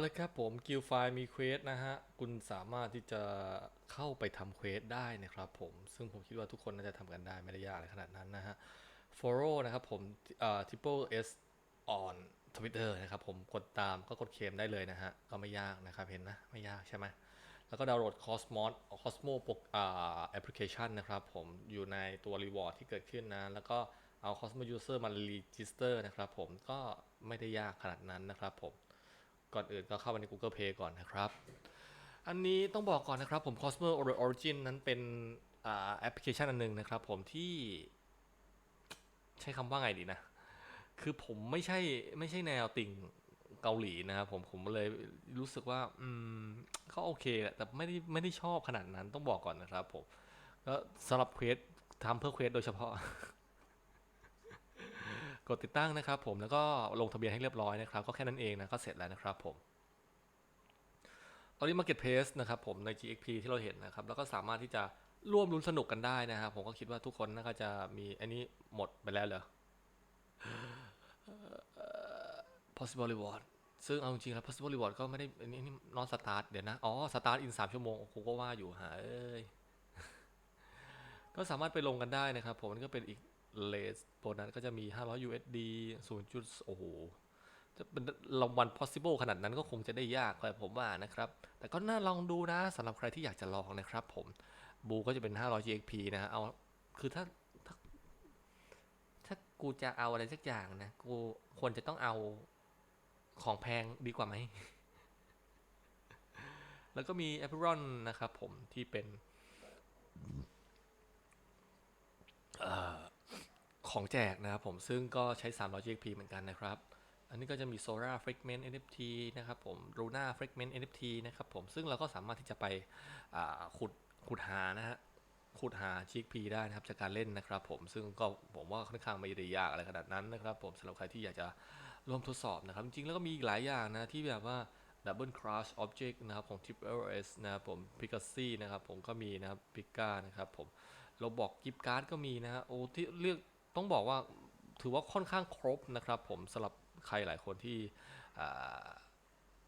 เลยครับผมกิลไฟมีเควสนะฮะ คุณสามารถที่จะเข้าไปทำเควสได้นะครับผม ซึ่งผมคิดว่าทุกคนน่าจะทำกันได้ไม่ได้ยากอะไรขนาดนั้นนะฮะ follow นะครับผมเอ่อ triple s on Twitter นะครับผมกดตามก็กดเคมได้เลยนะฮะ ก็ไม่ยากนะครับ เห็นนะ ไม่ยากใช่ไหมแล้วก็ดาวน์โหลด Cosmos Cosmo ปกอ่าแอปพลิเคชันนะครับผมอยู่ในตัว Reward ที่เกิดขึ้นนะ แล้วก็เอา Cosmo User มา Register นะครับผมก็ไม่ได้ยากขนาดนั้นนะครับผม ก่อนอื่นก็เข้าไปใน Google Play ก่อนนะครับ อันนี้ต้องบอกก่อนนะครับผม Cosmo Origin นั้นเป็นอแอปพลิเคชันอันหนึงนะครับผมที่ใช้คำว่าไงดีนะ คือผมไม่ใช่ไม่ใช่แนวติ่งเกาหลีนะครับผมผมเลยรู้สึกว่าอืมก็โอเคแหละแต่ไม่ได้ไม่ได้ชอบขนาดนั้นต้องบอกก่อนนะครับผมก็สำหรับเควสทำเพื่อเควสโดยเฉพาะ กดติดตั้งนะครับผมแล้วก็ลงทะเบียนให้เรียบร้อยนะครับ ก็แค่นั้นเองนะก็เสร็จแล้วนะครับผมตอนนี้ Marketplace นะครับผมใน GXP ที่เราเห็นนะครับ แล้วก็สามารถที่จะร่วมลุ้นสนุกกันได้นะครับ ผมก็คิดว่าทุกคนน่าจะมีอันนี้หมดไปแล้วเหรอ possible reward ซึ่งเอาจริงๆแล้ว possible reward ก็ไม่ได้อันนี้นี่ non start เดี๋ยวนะ อ๋อ start in 3ชั่วโมงกูก็ว่าอยู่หาเอ้ย ก็สามารถไปลงกันได้นะครับ ผมนี่ก็เป็นอีก เลสโบนัสก็จะมี 500 USD 0จุดโอ้โหจะเป็นรางวัล possible ขนาดนั้นก็คงจะได้ยากกว่าผมว่านะครับ แต่ก็น่าลองดูนะสำหรับใครที่อยากจะลองนะครับผมบูก็จะเป็น 500 GXP นะฮะเอาคือถ้าถ้า ถ้ากูจะเอาอะไรสักอย่างนะ กูควรจะต้องเอาของแพงดีกว่าไหม แล้วก็มี a p p l e r o n นะครับผมที่เป็น เอ่อ ของแจกนะครับผมซึ่งก็ใช้300 GXP เหมือนกันนะครับ อันนี้ก็จะมี Sora Fragment NFT นะครับผม Luna Fragment NFT นะครับผมซึ่งเราก็สามารถที่จะไปขุดขุดหานะฮะขุดหา GXP ได้นะครับจากการเล่นนะครับผมซึ่งก็ผมว่าค่อนข้างไม่ได้ยากอะไรขนาดนั้นนะครับผมสำหรับใครที่อยากจะร่วมทดสอบนะครับ จริงๆแล้วก็มีอีกหลายอย่างนะที่แบบว่า Double Crush Object นะครับของ Tip LS นะครับผม Picassi นะครับผมก็มีนะครับ Pika นะครับผมเราบอกกิฟต์การ์ดก็มีนะฮะโอ้ที่เรียก ต้องบอกว่าถือว่าค่อนข้างครบนะครับผมสำหรับใครหลายคนที่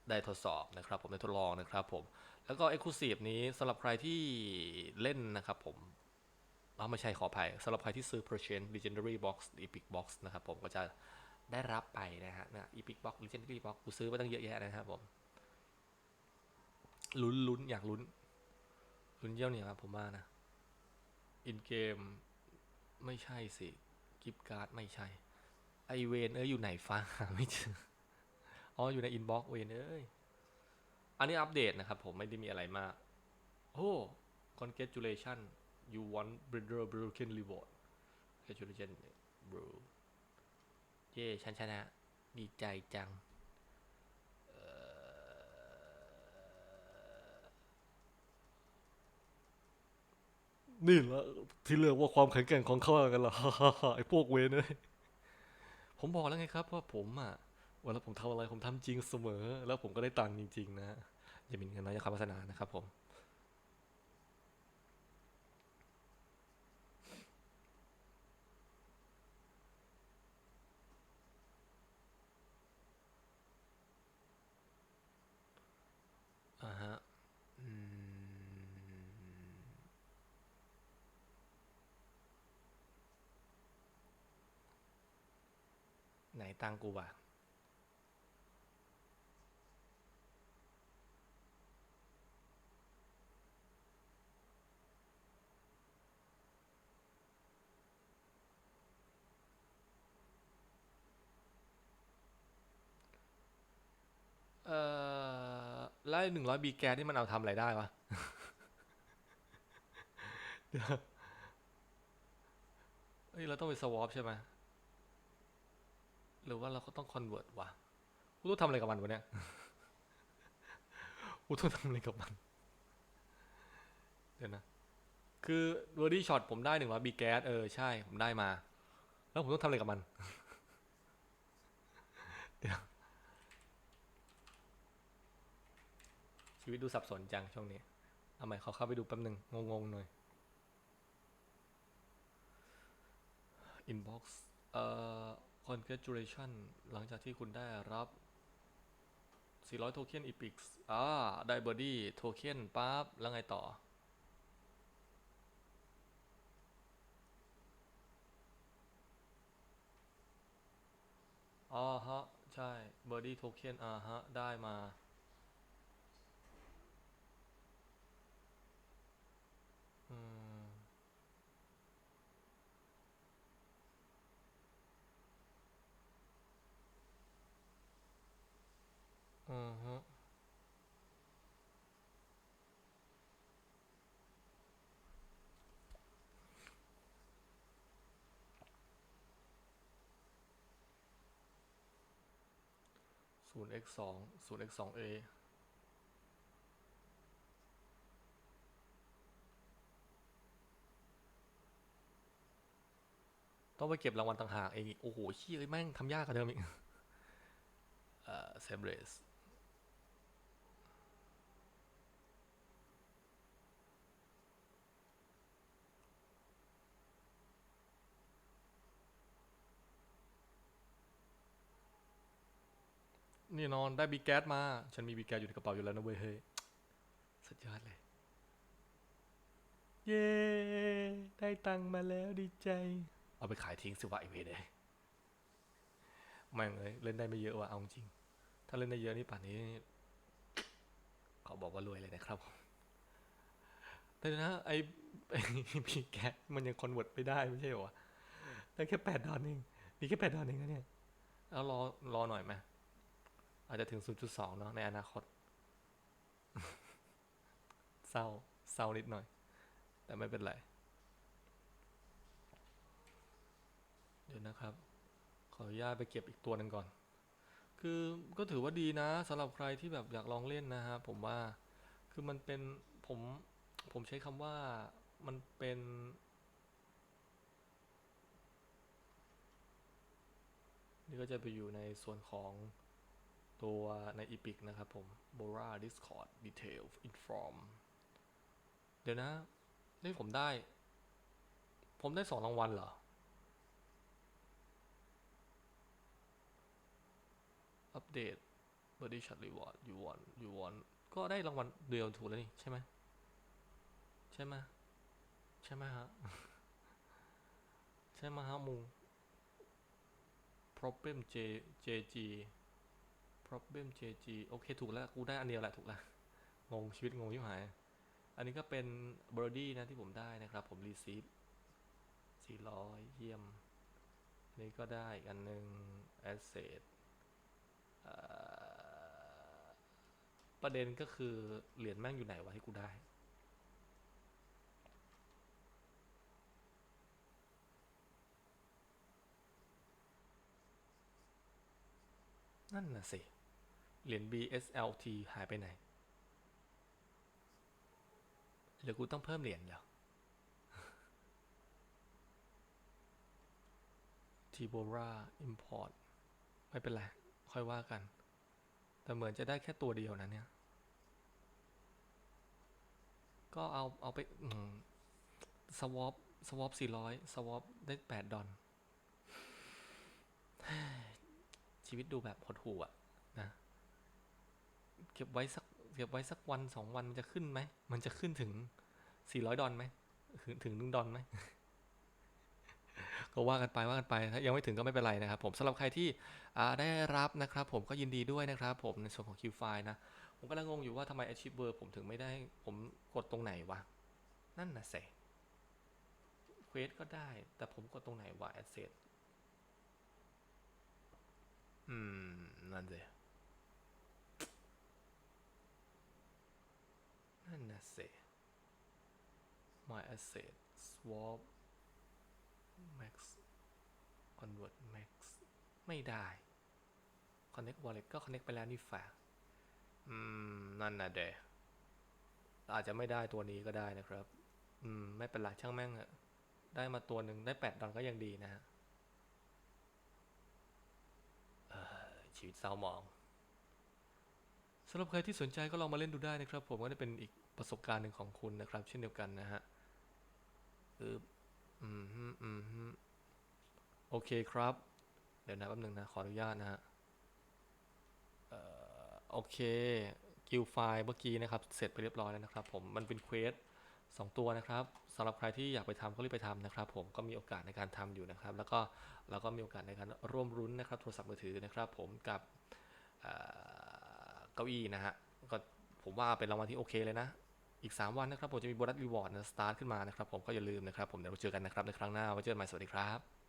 ได้ทดสอบนะครับผมได้ทดลองนะครับผมแล้วก็ Exclusive นี้สำหรับใครที่เล่นนะครับผมเอาไม่ใช่ขออภัยสำหรับใครที่ซื้อ Purchase Legendary Box Epic Box นะครับผมก็จะได้รับไปนะฮะนะ Epic Box Legendary Box กูซื้อมาตั้งเยอะแยะนะครับผมลุ้นลุ้นอยากลุ้นลุ้นเยี่ยวเนี่ยครับผมว่านะ In Game ไม่ใช่สิ กิฟต์การ์ดไม่ใช่ ไอเวนเอ้ยอยู่ไหนฟ้าหาไม่เจอ อ๋อ อยู่ในอินบ็อกก์เวนเอ้ย อันนี้อัปเดตนะครับผมไม่ได้มีอะไรมาก โอ้ congratulation you won brother broken reward congratulation bro เย้ฉันชนะ ดีใจจังเอ่อ นี่ละที่เรียกว่าความแข็งแกร่งของเขากันเหรอไอ้พวกเวนเอ้ยผมบอกแล้วไงครับว่าผมอะเวลาผมทำอะไรผมทำจริงเสมอ แล้วผมก็ได้ตังค์จริง ๆ นะอย่ามินกันนะอย่าคำโฆษณานะครับผม ไหนตังกูวะเอ่อไล่หนึ่งร้อยบีแกนี่มันเอาทำอะไรได้วะเดี๋ยวเอ้ยเราต้องไปสวอปใช่ไหม หรือว่าเราก็ต้องคอนเวิร์ตวะกูต้องทำอะไรกับมันวะเนี่ยกูต้องทำอะไรกับมัน เดี๋ยวนะ คือเวอร์ดี้ช็อตผมได้หนึ่งร้อยบีแก๊สเออใช่ผมได้มา แล้วผมต้องทำอะไรกับมัน เดี๋ยว ชีวิตดูสับสนจังช่วงนี้เอาใหม่ขอเข้าไปดูแป๊บหนึ่งงงๆหน่อย inbox เอ่อ congratulation หลังจากที่คุณได้รับ 400 โทเค็นอีพิกส์อ่า ได้เบอร์ดี้โทเค็นปั๊บ แล้วไงต่อ อ๋อฮะ ใช่ เบอร์ดี้โทเค็นอ่าฮะ ได้มา อือฮึศูนย์ x สองศูนย์ x สอง a ต้องไปเก็บรางวัลต่างหากเองอีก โอ้โหชี่ยเอ้ยแม่งทำยากกว่าเดิมอีก เอ่อเซมเรส นี่นอนได้บีแก๊สมา ฉันมีบีแก๊สอยู่ในกระเป๋าอยู่แล้วนะเว้ยเฮ้ยสุดยอดเลย เย้ ได้ตังค์มาแล้วดีใจ เอาไปขายทิ้งสิวะไอเวรเลยแม่งเลยเล่นได้ไม่เยอะว่ะเอาจริง ถ้าเล่นได้เยอะนี่ป่านนี้เขาบอกว่ารวยเลยนะครับผมแต่เดี๋ยวนะไอไอบีแก๊สมันยังคอนเวิร์ตไม่ได้ไม่ใช่เหรอวะได้แค่แปดดอลเองมีแค่แปดดอลเองนะเนี่ยแล้วรอรอหน่อยไหม อาจจะถึง 0.2 เนาะในอนาคต เศร้า เศร้านิดหน่อย แต่ไม่เป็นไร เดี๋ยวนะครับ ขออนุญาตไปเก็บอีกตัวหนึ่งก่อน คือก็ถือว่าดีนะสำหรับใครที่แบบอยากลองเล่นนะฮะ ผมว่า คือมันเป็น ผม ผมใช้คำว่ามันเป็นนี่ก็จะไปอยู่ในส่วนของ ตัวใน Epic นะครับผม Bora Discord Detail Inform เดี๋ยวนะ นี่ผมได้ ผมได้สองรางวัลเหรออัปเดต Body Shot Reward you want you want ก็ได้รางวัลเดียวถูกแล้วนี่ ใช่ไหมใช่ไหมใช่ไหมฮะ ใช่ไหมฮะมุง problem J JG problem JG โอเค ถูกแล้ว กูได้อันเดียวแหละ ถูกแล้วงง ชีวิตงงยิ่งหาย อันนี้ก็เป็น birdie นะที่ผมได้นะครับ ผม receive 400 เยี่ยม อันนี้ก็ได้อีกอันหนึ่ง asset เอ่อประเด็นก็คือ เหรียญแม่งอยู่ไหนวะที่กูได้ นั่นน่ะสิ เหรียญ BSLT หายไปไหนหรือกูต้องเพิ่มเหรียญเหรอ Tibora Import ไม่เป็นไร ค่อยว่ากัน แต่เหมือนจะได้แค่ตัวเดียวนะเนี่ย ก็เอา เอาไปสวอปสวอปสี่ร้อยสวอปได้แปดดอลชีวิตดูแบบหดหู่อะนะ เก็บไว้สักเก็บไว้สักวันสองวันมันจะขึ้นไหม มันจะขึ้นถึงสี่ร้อยดอลไหมถึงถึงหนึ่งดอลไหมก็ว่ากันไปว่ากันไปถ้ายังไม่ถึงก็ไม่เป็นไรนะครับผมสำหรับใครที่ได้รับนะครับ ผมก็ยินดีด้วยนะครับ ผมในส่วนของ Q f i นะ ผมกำลังงงอยู่ว่าทำไม Achiever ผมถึงไม่ได้ผมกดตรงไหนวะ นั่นนะเสเควสก็ได้ แต่ผมกดตรงไหนวะ Asset อืม นั่นสิ นั่นน่ะสิ my asset swap max convert max ไม่ได้ connect wallet ก็ connect ไปแล้วนี่ฝากอืม นั่นน่ะเดอาจจะไม่ได้ตัวนี้ก็ได้นะครับ อืม ไม่เป็นไรช่างแม่งอะได้มาตัวหนึ่งได้แปดดอลก็ยังดีนะฮะชีวิตเศร้าหมอง สำหรับใครที่สนใจก็ลองมาเล่นดูได้นะครับ ผมก็ได้เป็นอีกประสบการณ์หนึ่งของคุณนะครับ เช่นเดียวกันนะฮะอืบอืมอืมโอเคครับ เดี๋ยวนะแป๊บหนึงนะ ขออนุญาตนะฮะเอ่อโอเคกิลไฟล์เมื่อกี้นะครับ เสร็จไปเรียบร้อยแล้วนะครับ ผมมันเป็นเควสสองตัวนะครับสำหรับใครที่อยากไปทำก็รีบไปทำนะครับ ผมก็มีโอกาสในการทำอยู่นะครับ แล้วก็เราก็มีโอกาสในการร่วมรุ้นนะครับ โทรศัพท์มือถือนะครับ ผมกับ ก้าอี้นะฮะ ก็ผมว่าเป็นรางวัลที่โอเคเลยนะ อีก 3 วันนะครับ ผมจะมีโบนัสรีวอร์ดนะสตาร์ทขึ้นมานะครับ ผมก็อย่าลืมนะครับ ผมเดี๋ยวเราเจอกันนะครับในครั้งหน้าไว้เจอกันใหม่สวัสดีครับ